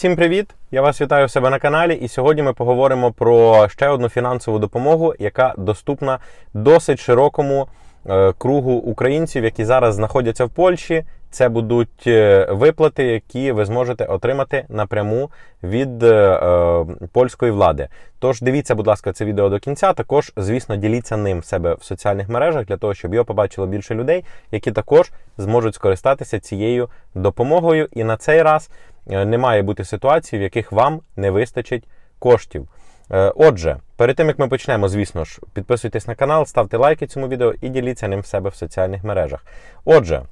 Всім привіт! Я вас вітаю у себе на каналі. І сьогодні ми поговоримо про ще одну фінансову допомогу, яка доступна досить широкому кругу українців, які зараз знаходяться в Польщі. Це будуть е, виплати, які ви зможете отримати напряму від е, е, польської влади. Тож дивіться, будь ласка, це відео до кінця. Також, звісно, діліться ним в себе в соціальних мережах для того, щоб його побачило більше людей, які також зможуть скористатися цією допомогою. І на цей раз е, не має бути ситуацій, в яких вам не вистачить коштів. Е, Отже, перед тим як ми почнемо, звісно ж, підписуйтесь на канал, ставте лайки цьому відео і діліться ним в себе в соціальних мережах. Отже.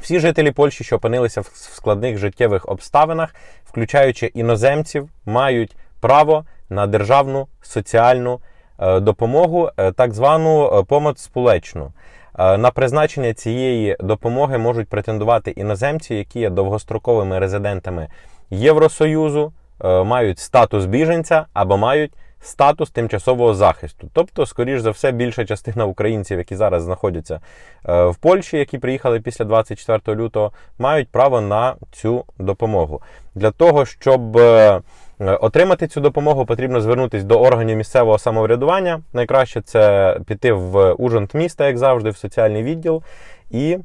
Всі жителі Польщі, що опинилися в складних життєвих обставинах, включаючи іноземців, мають право на державну соціальну е, допомогу, е, так звану помоць спулечну. Е, На призначення цієї допомоги можуть претендувати іноземці, які є довгостроковими резидентами Євросоюзу, мають статус біженця або мають статус тимчасового захисту. Тобто, скоріш за все, більша частина українців, які зараз знаходяться е, в Польщі, які приїхали після 24 лютого, мають право на цю допомогу. Для того, щоб е, отримати цю допомогу, потрібно звернутися до органів місцевого самоврядування. Найкраще це піти в Ужонт міста, як завжди, в соціальний відділ. І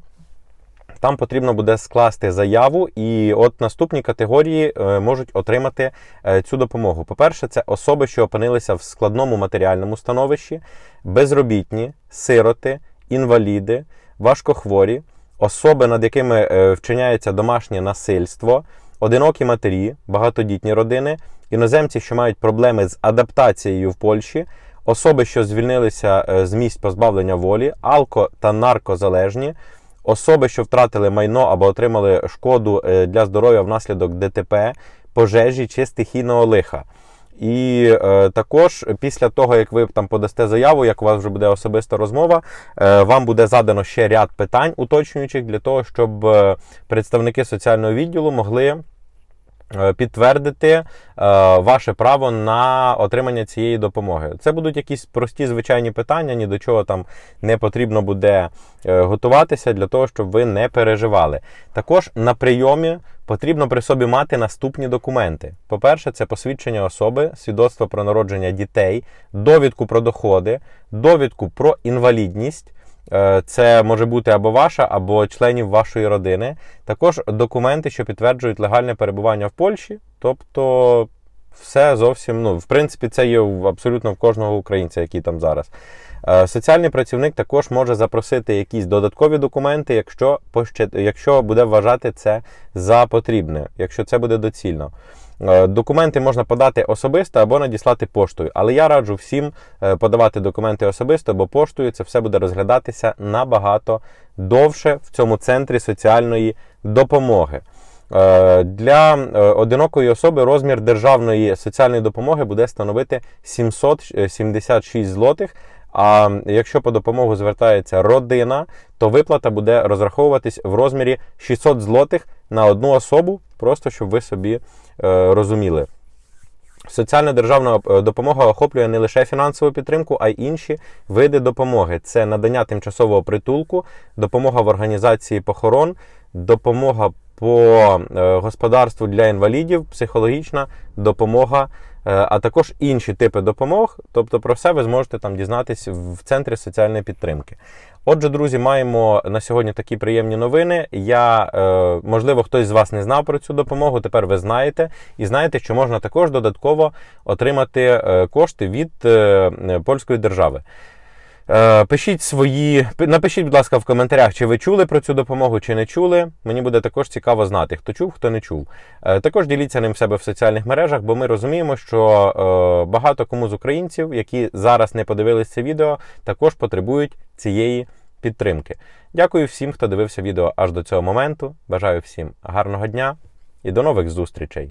там потрібно буде скласти заяву, і от наступні категорії е, можуть отримати е, цю допомогу. По-перше, це особи, що опинилися в складному матеріальному становищі, безробітні, сироти, інваліди, важкохворі, особи, над якими е, вчиняється домашнє насильство, одинокі матері, багатодітні родини, іноземці, що мають проблеми з адаптацією в Польщі. Особи, що звільнилися з місць позбавлення волі, алко та наркозалежні, особи, що втратили майно або отримали шкоду е, для здоров'я внаслідок ДТП, пожежі чи стихійного лиха. І е, також після того, як ви там подасте заяву, як у вас вже буде особиста розмова, е, вам буде задано ще ряд питань уточнюючих для того, щоб е, представники соціального відділу могли. Е, Підтвердити е, ваше право на отримання цієї допомоги. Це будуть якісь прості звичайні питання, ні до чого там не потрібно буде е, готуватися для того, щоб ви не переживали. Також на прийомі потрібно при собі мати наступні документи. По-перше, це посвідчення особи, свідоцтво про народження дітей, довідку про доходи, довідку про інвалідність. Е, Це може бути або ваша, або членів вашої родини. Також документи, що підтверджують легальне перебування в Польщі. Тобто, все зовсім, ну, в принципі, це є абсолютно в кожного українця, який там зараз. Е, Соціальний працівник також може запросити якісь додаткові документи, якщо, якщо буде вважати це за потрібне, якщо це буде доцільно. Е, Документи можна подати особисто або надіслати поштою, але я раджу всім е, подавати документи особисто, бо поштою це все буде розглядатися набагато довше в цьому центрі соціальної допомоги. Е, Для е, одинокої особи розмір державної соціальної допомоги буде становити 776 злотих. А якщо по допомогу звертається родина, то виплата буде розраховуватись в розмірі 600 злотих на одну особу, просто щоб ви собі е, розуміли. Соціальна державна е, допомога охоплює не лише фінансову підтримку, а й інші види допомоги: це надання тимчасового притулку, допомога в організації похорон, допомога по е, господарству для інвалідів, психологічна допомога, е, а також інші типи допомог. Тобто про все ви зможете там дізнатись в центрі соціальної підтримки. Отже, друзі, маємо на сьогодні такі приємні новини. Я, е, можливо, хтось з вас не знав про цю допомогу. Тепер ви знаєте, і знаєте, що можна також додатково отримати кошти від польської держави. Е, Пишіть свої, напишіть, будь ласка, в коментарях, чи ви чули про цю допомогу, чи не чули. Мені буде також цікаво знати, хто чув, хто не чув. Е, Також діліться ним в себе в соціальних мережах, бо ми розуміємо, що е, багато кому з українців, які зараз не подивились це відео, також потребують цієї підтримки. Дякую всім, хто дивився відео аж до цього моменту. Бажаю всім гарного дня і до нових зустрічей!